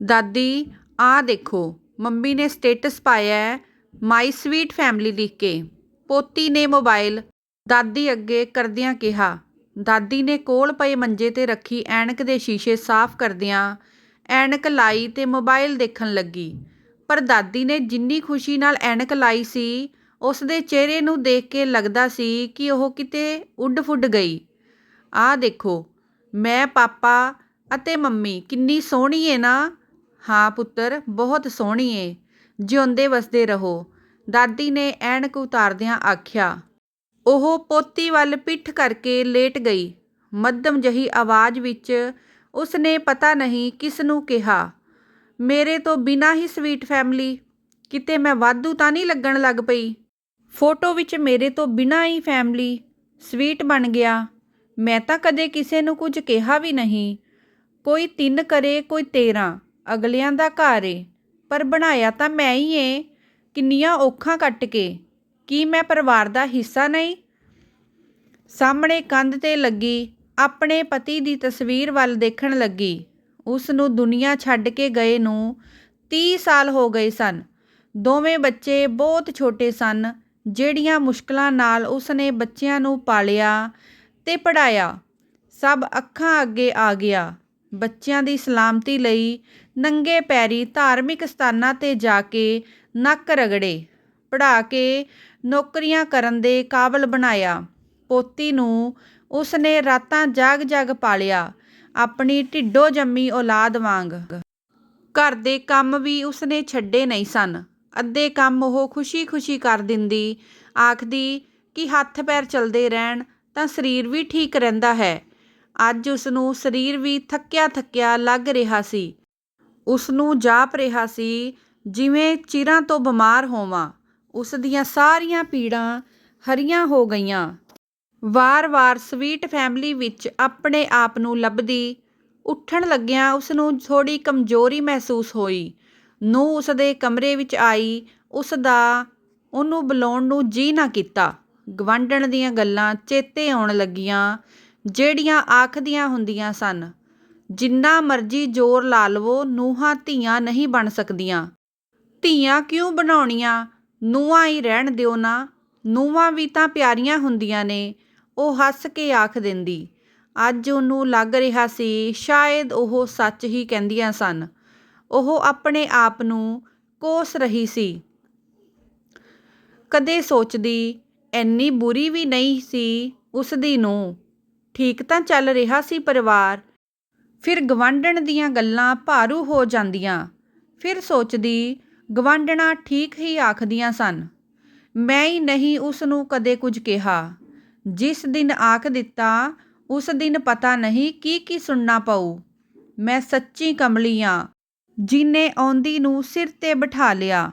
ਦਾਦੀ, ਆਹ ਦੇਖੋ, ਮੰਮੀ ਨੇ ਸਟੇਟਸ ਪਾਇਆ ਮਾਈ ਸਵੀਟ ਫੈਮਿਲੀ ਲਿਖ ਕੇ। ਪੋਤੀ ਨੇ ਮੋਬਾਈਲ, ਦਾਦੀ ਅੱਗੇ ਕਰਦਿਆਂ ਕਿਹਾ, ਦਾਦੀ ਨੇ ਕੋਲ ਪਏ ਮੰਜੇ ਤੇ ਰੱਖੀ ਐਨਕ ਦੇ ਸ਼ੀਸ਼ੇ ਸਾਫ਼ ਕਰਦਿਆਂ, ਐਨਕ ਲਾਈ ਅਤੇ ਮੋਬਾਈਲ ਦੇਖਣ ਲੱਗੀ। ਪਰ ਦਾਦੀ ਨੇ ਜਿੰਨੀ ਖੁਸ਼ੀ ਨਾਲ ਐਨਕ ਲਾਈ ਸੀ ਉਸ ਦੇ ਚਿਹਰੇ ਨੂੰ ਦੇਖ ਕੇ ਲੱਗਦਾ ਸੀ ਕਿ ਉਹ ਕਿਤੇ ਉੱਡ ਫੁੱਡ ਗਈ। ਆਹ ਦੇਖੋ, ਮੈਂ, ਪਾਪਾ ਅਤੇ ਮੰਮੀ ਕਿੰਨੀ ਸੋਹਣੀ ਹੈ ਨਾ। ਹਾਂ ਪੁੱਤਰ, ਬਹੁਤ ਸੋਹਣੀ ਏ। ਜਿਉਂਦੇ ਵਸਦੇ ਰਹੋ। ਦਾਦੀ ਨੇ ਐਨਕ ਉਤਾਰਦਿਆਂ ਆਖਿਆ, ਉਹ ਪੋਤੀ ਵੱਲ ਪਿੱਠ ਕਰਕੇ ਲੇਟ ਗਈ। ਮੱਧਮ ਜਹੀ ਆਵਾਜ਼ ਵਿੱਚ ਉਸਨੇ ਪਤਾ ਨਹੀਂ ਕਿਸ ਨੂੰ ਕਿਹਾ, ਮੇਰੇ ਤੋਂ ਬਿਨਾਂ ਹੀ ਸਵੀਟ ਫੈਮਲੀ, ਕਿਤੇ ਮੈਂ ਵਾਧੂ ਤਾਂ ਨਹੀਂ ਲੱਗਣ ਲੱਗ ਪਈ? ਫੋਟੋ ਵਿੱਚ ਮੇਰੇ ਤੋਂ ਬਿਨਾਂ ਹੀ ਫੈਮਲੀ, ਸਵੀਟ ਬਣ ਗਿਆ। ਮੈਂ ਤਾਂ ਕਦੇ ਕਿਸੇ ਨੂੰ ਕੁਝ ਕਿਹਾ ਵੀ ਨਹੀਂ। ਕੋਈ ਤਿੰਨ ਕਰੇ, ਕੋਈ 13 ਅਗਲਿਆਂ ਦਾ ਘਰ ਏ, ਪਰ ਬਣਾਇਆ ਤਾਂ ਮੈਂ ਹੀ ਏ। ਕਿੰਨੀਆਂ ਔਖਾਂ ਕੱਟ ਕੇ, ਕੀ ਮੈਂ ਪਰਿਵਾਰ ਦਾ ਹਿੱਸਾ ਨਹੀਂ? ਸਾਹਮਣੇ ਕੰਧ ਤੇ ਲੱਗੀ, ਆਪਣੇ ਪਤੀ ਦੀ ਤਸਵੀਰ ਵੱਲ ਦੇਖਣ ਲੱਗੀ। ਉਸ ਨੂੰ ਦੁਨੀਆ ਛੱਡ ਕੇ ਗਏ ਨੂੰ 30 ਸਾਲ ਹੋ ਗਏ ਸਨ। ਦੋਵੇਂ ਬੱਚੇ ਬਹੁਤ ਛੋਟੇ ਸਨ, ਜਿਹੜੀਆਂ ਮੁਸ਼ਕਲਾਂ ਨਾਲ ਉਸ ਨੇ ਬੱਚਿਆਂ ਨੂੰ ਪਾਲਿਆ ਤੇ ਪੜਾਇਆ ਸਭ ਅੱਖਾਂ ਅੱਗੇ ਆ ਗਿਆ। ਬੱਚਿਆਂ ਦੀ ਸਲਾਮਤੀ ਲਈ ਨੰਗੇ ਪੈਰੀ ਧਾਰਮਿਕ ਸਥਾਨਾਂ ਤੇ ਜਾ ਕੇ ਨੱਕ ਰਗੜੇ, ਪੜ੍ਹਾ ਕੇ ਨੌਕਰੀਆਂ ਕਰਨ ਦੇ ਕਾਬਲ ਬਣਾਇਆ। ਪੋਤੀ ਨੂੰ ਉਸ ਨੇ ਰਾਤਾਂ ਜਾਗ ਜਾਗ ਪਾਲਿਆ, ਆਪਣੀ ਢਿੱਡੋ ਜੰਮੀ ਔਲਾਦ ਵਾਂਗ। ਘਰ ਦੇ ਕੰਮ ਵੀ ਉਸ ਨੇ ਛੱਡੇ ਨਹੀਂ ਸਨ। ਅੱਧੇ ਕੰਮ ਉਹ ਖੁਸ਼ੀ-ਖੁਸ਼ੀ ਕਰ ਦਿੰਦੀ, ਆਖਦੀ ਕਿ ਹੱਥ ਪੈਰ ਚਲਦੇ ਰਹਿਣ ਤਾਂ ਸਰੀਰ ਵੀ ਠੀਕ ਰਹਿੰਦਾ ਹੈ। ਅੱਜ ਉਸ ਨੂੰ ਸਰੀਰ ਵੀ ਥੱਕਿਆ ਥੱਕਿਆ ਲੱਗ ਰਿਹਾ ਸੀ। ਉਸ ਨੂੰ ਜਾਪ ਰਿਹਾ ਸੀ, ਜਿਵੇਂ ਚਿਰਾਂ ਤੋਂ ਬਿਮਾਰ ਹੋਵਾਂ, ਉਸ ਦੀਆਂ ਸਾਰੀਆਂ ਪੀੜਾਂ ਹਰੀਆਂ ਹੋ ਗਈਆਂ। ਵਾਰ-ਵਾਰ ਸਵੀਟ ਫੈਮਿਲੀ ਵਿੱਚ ਆਪਣੇ ਆਪ ਨੂੰ ਲੱਭਦੀ ਉੱਠਣ ਲੱਗਿਆਂ ਉਸ ਨੂੰ ਥੋੜੀ ਕਮਜ਼ੋਰੀ ਮਹਿਸੂਸ ਹੋਈ। ਨੂੰਹ ਉਸ ਦੇ ਕਮਰੇ ਵਿੱਚ ਆਈ ਉਸ ਦਾ ਉਹਨੂੰ ਬੁਲਾਉਣ ਨੂੰ ਜੀਅ ਨਾ ਕੀਤਾ। ਗਵਾਂਢਣ ਦੀਆਂ ਗੱਲਾਂ ਚੇਤੇ ਆਉਣ ਲੱਗੀਆਂ, ਜਿਹੜੀਆਂ ਆਖਦੀਆਂ ਹੁੰਦੀਆਂ ਸਨ। ਜਿੰਨਾ ਮਰਜ਼ੀ ਜ਼ੋਰ ਲਾ ਲਵੋ, ਨੂੰਹਾਂ ਧੀਆਂ ਨਹੀਂ ਬਣ ਸਕਦੀਆਂ। ਧੀਆਂ ਕਿਉਂ ਬਣਾਉਣੀਆਂ? ਨੂੰਹਾਂ ਹੀ ਰਹਿਣ ਦਿਓ ਨਾ। ਨੂੰਹਾਂ ਵੀ ਤਾਂ ਪਿਆਰੀਆਂ ਹੁੰਦੀਆਂ ਨੇ, ਉਹ ਹੱਸ ਕੇ ਆਖ ਦਿੰਦੀ। ਅੱਜ ਉਹਨੂੰ ਲੱਗ ਰਿਹਾ ਸੀ, ਸ਼ਾਇਦ ਉਹ ਸੱਚ ਹੀ ਕਹਿੰਦੀਆਂ ਸਨ। ਉਹ ਆਪਣੇ ਆਪ ਨੂੰ ਕੋਸ ਰਹੀ ਸੀ। ਕਦੇ ਸੋਚਦੀ ਐਨੀ ਬੁਰੀ ਵੀ ਨਹੀਂ ਸੀ ਉਸ ਦੀ ਨੂੰ ਠੀਕ ਤਾਂ ਚੱਲ ਰਿਹਾ ਸੀ ਪਰਿਵਾਰ ਫਿਰ ਗਵਾਂਢਣ ਦੀਆਂ ਗੱਲਾਂ ਭਾਰੂ ਹੋ ਜਾਂਦੀਆਂ। ਫਿਰ ਸੋਚਦੀ, ਗਵਾਂਢਣਾ ਠੀਕ ਹੀ ਆਖਦੀਆਂ ਸਨ। ਮੈਂ ਹੀ ਨਹੀਂ ਉਸ ਨੂੰ ਕਦੇ ਕੁਝ ਕਿਹਾ। ਜਿਸ ਦਿਨ ਆਖ ਦਿੱਤਾ, ਉਸ ਦਿਨ ਪਤਾ ਨਹੀਂ ਕੀ ਕੀ ਸੁਣਨਾ ਪਊ। ਮੈਂ ਸੱਚੀ ਕਮਲੀ ਆਂ, ਜਿਨੇ ਆਉਂਦੀ ਨੂੰ ਸਿਰ ਤੇ ਬਿਠਾ ਲਿਆ।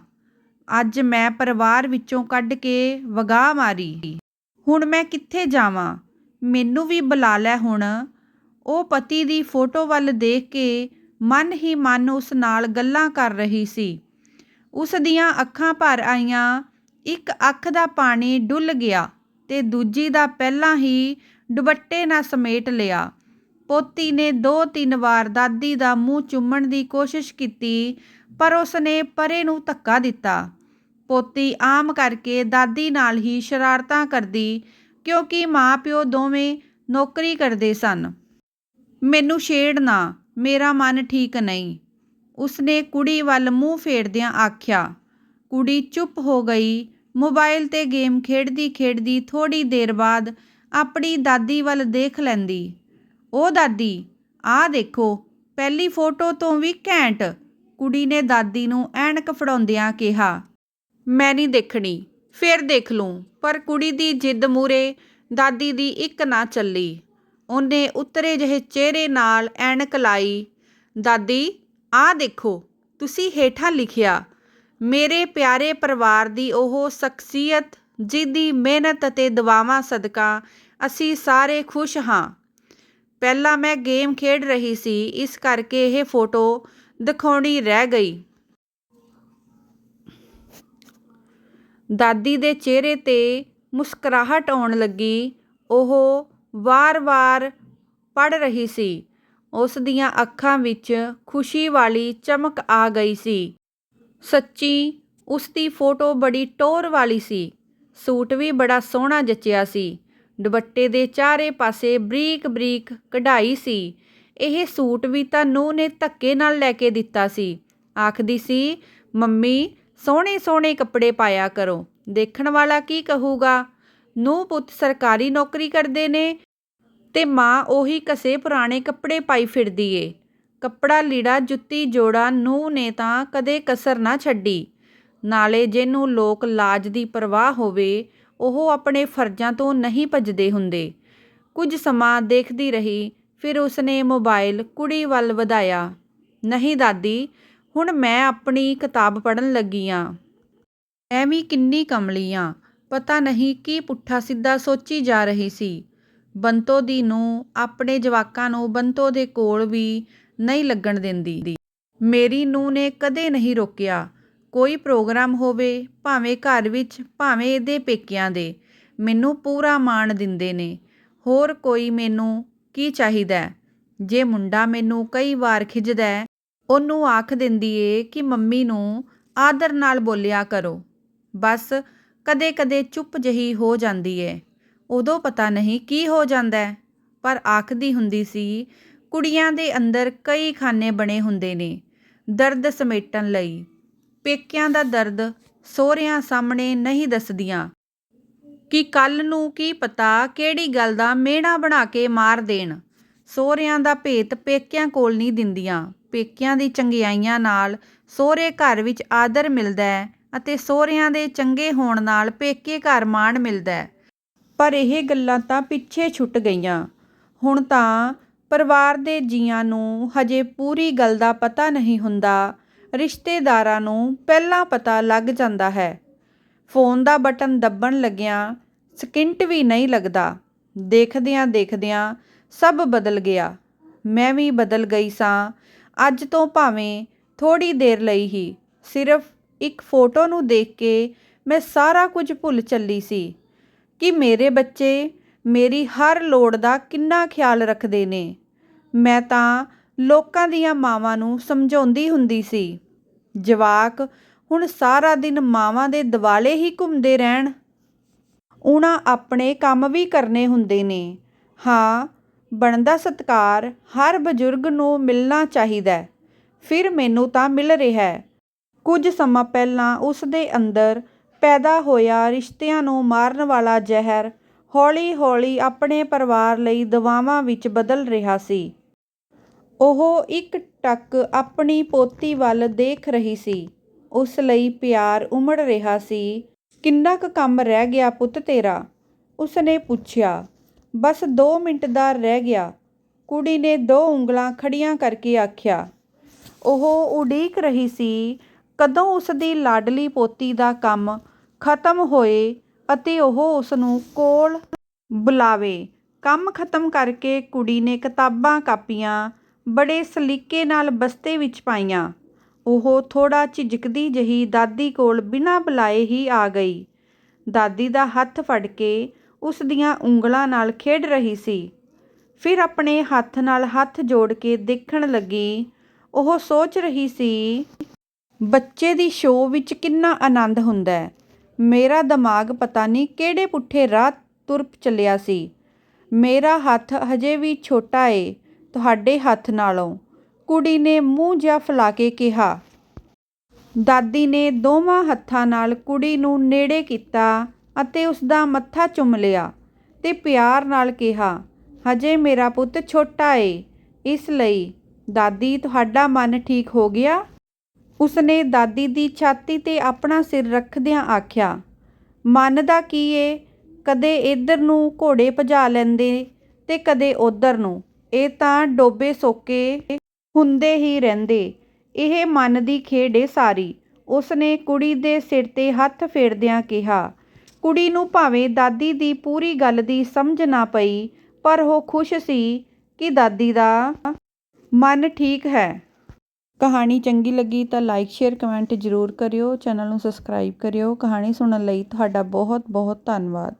ਅੱਜ ਮੈਂ ਪਰਿਵਾਰ ਵਿੱਚੋਂ ਕੱਢ ਕੇ ਵਗਾ ਮਾਰੀ। ਹੁਣ ਮੈਂ ਕਿੱਥੇ ਜਾਵਾਂ? ਮੈਨੂੰ ਵੀ ਬੁਲਾ ਲੈ ਹੁਣ। ਉਹ ਪਤੀ ਦੀ ਫੋਟੋ ਵੱਲ ਦੇਖ ਕੇ ਮਨ ਹੀ ਮਨ ਉਸ ਨਾਲ ਗੱਲਾਂ ਕਰ ਰਹੀ ਸੀ। ਉਸ ਦੀਆਂ ਅੱਖਾਂ ਭਰ ਆਈਆਂ, ਇੱਕ ਅੱਖ ਦਾ ਪਾਣੀ ਡੁੱਲ ਗਿਆ ਤੇ ਦੂਜੀ ਦਾ ਪਹਿਲਾਂ ਹੀ ਦੁਪੱਟੇ ਨਾਲ ਸਮੇਟ ਲਿਆ। ਪੋਤੀ ਨੇ ਦੋ ਤਿੰਨ ਵਾਰ ਦਾਦੀ ਦਾ ਮੂੰਹ ਚੁੰਮਣ ਦੀ ਕੋਸ਼ਿਸ਼ ਕੀਤੀ, ਪਰ ਉਸ ਨੇ ਪਰੇ ਨੂੰ ਧੱਕਾ ਦਿੱਤਾ। ਪੋਤੀ ਆਮ ਕਰਕੇ ਦਾਦੀ ਨਾਲ ਹੀ ਸ਼ਰਾਰਤਾਂ ਕਰਦੀ, ਕਿਉਂਕਿ ਮਾਂ-ਪਿਓ ਦੋਵੇਂ ਨੌਕਰੀ ਕਰਦੇ ਸਨ। ਮੈਨੂੰ ਛੇੜ ਨਾ, ਮੇਰਾ ਮਨ ਠੀਕ ਨਹੀਂ। ਉਸਨੇ ਕੁੜੀ ਵੱਲ ਮੂੰਹ ਫੇਰਦਿਆਂ ਆਖਿਆ, ਕੁੜੀ ਚੁੱਪ ਹੋ ਗਈ, ਮੋਬਾਈਲ ਤੇ ਗੇਮ ਖੇਡਦੀ ਖੇਡਦੀ ਥੋੜੀ ਦੇਰ ਬਾਅਦ ਆਪਣੀ ਦਾਦੀ ਵੱਲ ਦੇਖ ਲੈਂਦੀ। ਉਹ ਦਾਦੀ ਆਹ ਦੇਖੋ, ਪਹਿਲੀ ਫੋਟੋ ਤੋਂ ਵੀ ਘੈਂਟ, ਕੁੜੀ ਨੇ ਦਾਦੀ ਨੂੰ ਐਨਕ ਫੜਾਉਂਦਿਆਂ ਕਿਹਾ। ਮੈਂ ਨਹੀਂ ਦੇਖਣੀ, ਫਿਰ ਦੇਖ ਲੂੰ, ਪਰ ਕੁੜੀ ਦੀ ਜਿੱਦ ਮੂਰੇ ਦਾਦੀ ਦੀ ਇੱਕ ਨਾ ਚੱਲੀ। ਉਹਨੇ ਉਤਰੇ ਜਿਹੇ ਚਿਹਰੇ ਨਾਲ ਐਨਕ ਲਾਈ, ਦਾਦੀ, ਆਹ ਦੇਖੋ, ਤੁਸੀਂ ਹੇਠਾਂ ਲਿਖਿਆ, ਮੇਰੇ ਪਿਆਰੇ ਪਰਿਵਾਰ ਦੀ ਉਹ ਸ਼ਖਸੀਅਤ ਜਿਹਦੀ ਮਿਹਨਤ ਅਤੇ ਦੁਆਵਾਂ ਸਦਕਾ ਅਸੀਂ ਸਾਰੇ ਖੁਸ਼ ਹਾਂ। ਪਹਿਲਾਂ ਮੈਂ ਗੇਮ ਖੇਡ ਰਹੀ ਸੀ, ਇਸ ਕਰਕੇ ਇਹ ਫੋਟੋ ਦਿਖਾਉਣੀ ਰਹਿ ਗਈ। ਦਾਦੀ ਦੇ ਚਿਹਰੇ ਤੇ ਮੁਸਕਰਾਹਟ ਆਉਣ ਲੱਗੀ, ਉਹ ਵਾਰ-ਵਾਰ ਪੜ੍ਹ ਰਹੀ ਸੀ। ਉਸ ਦੀਆਂ ਅੱਖਾਂ ਵਿੱਚ ਖੁਸ਼ੀ ਵਾਲੀ ਚਮਕ ਆ ਗਈ ਸੀ। ਸੱਚੀ, ਉਸ ਦੀ ਫੋਟੋ ਬੜੀ ਟੌਰ ਵਾਲੀ ਸੀ। ਸੂਟ ਵੀ ਬੜਾ ਸੋਹਣਾ ਜਚਿਆ ਸੀ। ਦੁਪੱਟੇ ਦੇ ਚਾਰੇ ਪਾਸੇ ਬਰੀਕ ਬਰੀਕ ਕਢਾਈ ਸੀ। ਇਹ ਸੂਟ ਵੀ ਤਾਂ ਨੂੰਹ ਨੇ ਧੱਕੇ ਨਾਲ ਲੈ ਕੇ ਦਿੱਤਾ ਸੀ। ਆਖਦੀ ਸੀ, ਮੰਮੀ ਸੋਹਣੇ ਸੋਹਣੇ ਕੱਪੜੇ ਪਾਇਆ ਕਰੋ। ਦੇਖਣ ਵਾਲਾ ਕੀ ਕਹੂਗਾ? ਨੂੰਹ ਪੁੱਤ ਸਰਕਾਰੀ ਨੌਕਰੀ ਕਰਦੇ ਨੇ ਤੇ ਮਾਂ ਉਹੀ ਕਸੇ ਪੁਰਾਣੇ ਕੱਪੜੇ ਪਾਈ ਫਿਰਦੀ ਏ। ਕੱਪੜਾ, ਲੀੜਾ, ਜੁੱਤੀ, ਜੋੜਾ, ਨੂੰਹ ਨੇ ਤਾਂ ਕਦੇ ਕਸਰ ਨਾ ਛੱਡੀ। ਨਾਲੇ ਜਿਹਨੂੰ ਲੋਕ ਲਾਜ ਦੀ ਪਰਵਾਹ ਹੋਵੇ, ਉਹ ਆਪਣੇ ਫਰਜ਼ਾਂ ਤੋਂ ਨਹੀਂ ਭੱਜਦੇ ਹੁੰਦੇ। ਕੁਝ ਸਮਾਂ ਦੇਖਦੀ ਰਹੀ, ਫਿਰ ਉਸਨੇ ਮੋਬਾਈਲ ਕੁੜੀ ਵੱਲ ਵਧਾਇਆ। ਨਹੀਂ ਦਾਦੀ, ਹੁਣ ਮੈਂ ਆਪਣੀ ਕਿਤਾਬ ਪੜ੍ਹਨ ਲੱਗੀ ਆਂ। ਐਵੇਂ ਕਿੰਨੀ ਕਮਲੀ ਆਂ। ਪਤਾ ਨਹੀਂ ਕੀ ਪੁੱਠਾ ਸਿੱਧਾ ਸੋਚੀ ਜਾ ਰਹੀ ਸੀ। ਬੰਤੋ ਦੀ ਨੂੰ ਆਪਣੇ ਜਵਾਕਾਂ ਨੂੰ ਬੰਤੋ ਦੇ ਕੋਲ ਵੀ ਨਹੀਂ ਲੱਗਣ ਦਿੰਦੀ। ਮੇਰੀ ਨੂੰ ਨੇ ਕਦੇ ਨਹੀਂ ਰੋਕਿਆ। ਕੋਈ ਪ੍ਰੋਗਰਾਮ ਹੋਵੇ, ਭਾਵੇਂ ਘਰ ਵਿੱਚ, ਭਾਵੇਂ ਇਹਦੇ ਪੇਕਿਆਂ ਦੇ, ਮੈਨੂੰ ਪੂਰਾ ਮਾਣ ਦਿੰਦੇ ਨੇ। ਹੋਰ ਕੋਈ ਮੈਨੂੰ ਕੀ ਚਾਹੀਦਾ ਜੇ ਮੁੰਡਾ ਮੈਨੂੰ ਕਈ ਵਾਰ ਖਿੱਚਦਾ ਉਹਨੂੰ ਆਖ ਦਿੰਦੀ ਏ ਕਿ ਮੰਮੀ ਨੂੰ ਆਦਰ ਨਾਲ ਬੋਲਿਆ ਕਰੋ। ਬਸ ਕਦੇ-ਕਦੇ ਚੁੱਪ ਜਹੀ ਹੋ ਜਾਂਦੀ ਏ। ਉਦੋਂ ਪਤਾ ਨਹੀਂ ਕੀ ਹੋ ਜਾਂਦਾ ਪਰ ਆਖਦੀ ਹੁੰਦੀ ਸੀ, ਕੁੜੀਆਂ ਦੇ ਅੰਦਰ ਕਈ ਖਾਨੇ ਬਣੇ ਹੁੰਦੇ ਨੇ, ਦਰਦ ਸਮੇਟਣ ਲਈ। ਪੇਕਿਆਂ ਦਾ ਦਰਦ ਸਹੁਰਿਆਂ ਸਾਹਮਣੇ ਨਹੀਂ ਦੱਸਦੀਆਂ। ਕਿ ਕੱਲ ਨੂੰ ਕੀ ਪਤਾ ਕਿਹੜੀ ਗੱਲ ਦਾ ਮਿਹਣਾ ਬਣਾ ਕੇ ਮਾਰ ਦੇਣ। ਸਹੁਰਿਆਂ ਦਾ ਭੇਤ ਪੇਕਿਆਂ ਕੋਲ ਨਹੀਂ ਦਿੰਦੀਆਂ। ਪੇਕਿਆਂ ਦੀ ਚੰਗਿਆਈਆਂ ਨਾਲ ਸਹੁਰੇ ਘਰ ਵਿੱਚ ਆਦਰ ਮਿਲਦਾ ਹੈ ਅਤੇ ਸਹੁਰਿਆਂ ਦੇ ਚੰਗੇ ਹੋਣ ਨਾਲ ਪੇਕੇ ਘਰ ਮਾਣ ਮਿਲਦਾ ਪਰ ਇਹ ਗੱਲਾਂ ਤਾਂ ਪਿੱਛੇ ਛੁੱਟ ਗਈਆਂ। ਹੁਣ ਤਾਂ ਪਰਿਵਾਰ ਦੇ ਜੀਆਂ ਨੂੰ ਹਜੇ ਪੂਰੀ ਗੱਲ ਦਾ ਪਤਾ ਨਹੀਂ ਹੁੰਦਾ। ਰਿਸ਼ਤੇਦਾਰਾਂ ਨੂੰ ਪਹਿਲਾਂ ਪਤਾ ਲੱਗ ਜਾਂਦਾ ਹੈ। ਫੋਨ ਦਾ ਬਟਨ ਦੱਬਣ ਲੱਗਿਆਂ ਸਕਿੰਟ ਵੀ ਨਹੀਂ ਲੱਗਦਾ। ਦੇਖਦਿਆਂ ਦੇਖਦਿਆਂ ਸਭ ਬਦਲ ਗਿਆ। ਮੈਂ ਵੀ ਬਦਲ ਗਈ ਸਾਂ। ਅੱਜ ਤੋਂ ਭਾਵੇਂ ਥੋੜੀ ਦੇਰ ਲਈ ਹੀ ਸਿਰਫ ਇੱਕ ਫੋਟੋ ਨੂੰ ਦੇਖ ਕੇ ਮੈਂ ਸਾਰਾ ਕੁਝ ਭੁੱਲ ਚੱਲੀ ਸੀ ਕਿ ਮੇਰੇ ਬੱਚੇ ਮੇਰੀ ਹਰ ਲੋੜ ਦਾ ਕਿੰਨਾ ਖਿਆਲ ਰੱਖਦੇ ਨੇ। ਮੈਂ ਤਾਂ ਲੋਕਾਂ ਦੀਆਂ ਮਾਵਾਂ ਨੂੰ ਸਮਝਾਉਂਦੀ ਹੁੰਦੀ ਸੀ, ਜਵਾਕ, ਹੁਣ ਸਾਰਾ ਦਿਨ ਮਾਵਾਂ ਦੇ ਦਿਵਾਲੇ ਹੀ ਘੁੰਮਦੇ ਰਹਿਣ। ਉਹਨਾਂ ਆਪਣੇ ਕੰਮ ਵੀ ਕਰਨੇ ਹੁੰਦੇ ਨੇ। ਹਾਂ, ਬਣਦਾ ਸਤਕਾਰ ਹਰ ਬਜ਼ੁਰਗ ਨੂੰ ਮਿਲਣਾ ਚਾਹੀਦਾ ਫਿਰ ਮੈਨੂੰ ਤਾਂ ਮਿਲ ਰਿਹਾ ਹੈ। ਕੁਝ ਸਮਾਂ ਪਹਿਲਾਂ ਉਸ ਦੇ ਅੰਦਰ ਪੈਦਾ ਹੋਇਆ ਰਿਸ਼ਤਿਆਂ ਨੂੰ ਮਾਰਨ ਵਾਲਾ ਜ਼ਹਿਰ ਹੌਲੀ-ਹੌਲੀ ਆਪਣੇ ਪਰਿਵਾਰ ਲਈ ਦਵਾਵਾਂ ਵਿੱਚ ਬਦਲ ਰਿਹਾ ਸੀ। ਉਹ ਇੱਕ ਟੱਕ ਆਪਣੀ ਪੋਤੀ ਵੱਲ ਦੇਖ ਰਹੀ ਸੀ। ਉਸ ਲਈ ਪਿਆਰ ਉਮੜ ਰਿਹਾ ਸੀ, ਕਿੰਨਾ ਕੁ ਕੰਮ ਰਹਿ ਗਿਆ ਪੁੱਤ ਤੇਰਾ? ਉਸਨੇ ਪੁੱਛਿਆ। ਬਸ ਦੋ ਮਿੰਟ ਦਾ ਰਹਿ ਗਿਆ। ਕੁੜੀ ਨੇ ਦੋ ਉਂਗਲਾਂ ਖੜੀਆਂ ਕਰਕੇ ਆਖਿਆ। ਉਹ ਉਡੀਕ ਰਹੀ ਸੀ ਕਦੋਂ ਉਸ ਦੀ ਲਾਡਲੀ ਪੋਤੀ ਦਾ ਕੰਮ ਖਤਮ ਹੋਏ ਅਤੇ ਉਹ ਉਸ ਨੂੰ ਕੋਲ ਬੁਲਾਵੇ। ਕੰਮ ਖਤਮ ਕਰਕੇ ਕੁੜੀ ਨੇ ਕਿਤਾਬਾਂ ਕਾਪੀਆਂ ਬੜੇ ਸਲੀਕੇ ਨਾਲ ਬਸਤੇ ਵਿੱਚ ਪਾਈਆਂ। ਉਹ ਥੋੜ੍ਹਾ ਝਿਜਕਦੀ ਜਿਹੀ ਦਾਦੀ ਕੋਲ ਬਿਨਾਂ ਬੁਲਾਏ ਹੀ ਆ ਗਈ। ਦਾਦੀ ਦਾ ਹੱਥ ਫੜ ਕੇ ਉਸ ਦੀਆਂ ਉਂਗਲਾਂ ਨਾਲ ਖੇਡ ਰਹੀ ਸੀ। ਫਿਰ ਆਪਣੇ ਹੱਥ ਨਾਲ ਹੱਥ ਜੋੜ ਕੇ ਦੇਖਣ ਲੱਗੀ। ਉਹ ਸੋਚ ਰਹੀ ਸੀ ਬੱਚੇ ਦੀ ਸ਼ੋਅ ਵਿੱਚ ਕਿੰਨਾ ਆਨੰਦ ਹੁੰਦਾ ਮੇਰਾ ਦਿਮਾਗ ਪਤਾ ਨਹੀਂ ਕਿਹੜੇ ਪੁੱਠੇ ਰਾਹ ਤੁਰ ਚੱਲਿਆ ਸੀ। ਮੇਰਾ ਹੱਥ ਹਜੇ ਵੀ ਛੋਟਾ ਏ, ਤੁਹਾਡੇ ਹੱਥ ਨਾਲੋਂ। ਕੁੜੀ ਨੇ ਮੂੰਹ ਜਿਹਾ ਫੁਲਾ ਕੇ ਕਿਹਾ। ਦਾਦੀ ਨੇ ਦੋਵਾਂ ਹੱਥਾਂ ਨਾਲ ਕੁੜੀ ਨੂੰ ਨੇੜੇ ਕੀਤਾ ਅਤੇ ਉਸਦਾ ਮੱਥਾ ਚੁੰਮ ਲਿਆ ਤੇ ਪਿਆਰ ਨਾਲ ਕਿਹਾ, ਹਜੇ ਮੇਰਾ ਪੁੱਤ ਛੋਟਾ ਏ, ਇਸ ਲਈ ਦਾਦੀ, ਤੁਹਾਡਾ ਮਨ ਠੀਕ ਹੋ ਗਿਆ? ਉਸਨੇ ਦਾਦੀ ਦੀ ਛਾਤੀ ਤੇ ਆਪਣਾ ਸਿਰ ਰੱਖਦਿਆਂ ਆਖਿਆ ਮਨ ਦਾ ਕੀ ਏ? ਕਦੇ ਇੱਧਰ ਨੂੰ ਘੋੜੇ ਭਜਾ ਲੈਂਦੇ ਤੇ ਕਦੇ ਉੱਧਰ ਨੂੰ। ਇਹ ਤਾਂ ਡੋਬੇ ਸੋਕੇ ਹੁੰਦੇ ਹੀ ਰਹਿੰਦੇ। ਇਹ ਮਨ ਦੀ ਖੇਡ ਏ ਸਾਰੀ। ਉਸਨੇ ਕੁੜੀ ਦੇ ਸਿਰ ਤੇ ਹੱਥ ਫੇਰਦਿਆਂ ਕਿਹਾ, ਕੁੜੀ ਨੂੰ ਭਾਵੇਂ ਦਾਦੀ ਦੀ ਪੂਰੀ ਗੱਲ ਦੀ ਸਮਝ ਨਾ ਪਈ, ਪਰ ਉਹ ਖੁਸ਼ ਸੀ ਕਿ ਦਾਦੀ ਦਾ ਮਨ ਠੀਕ ਹੈ। ਕਹਾਣੀ ਚੰਗੀ ਲੱਗੀ ਤਾਂ ਲਾਈਕ ਸ਼ੇਅਰ ਕਮੈਂਟ ਜ਼ਰੂਰ ਕਰਿਓ ਚੈਨਲ ਨੂੰ ਸਬਸਕ੍ਰਾਈਬ ਕਰਿਓ। ਕਹਾਣੀ ਸੁਣਨ ਲਈ ਤੁਹਾਡਾ ਬਹੁਤ ਬਹੁਤ ਧੰਨਵਾਦ।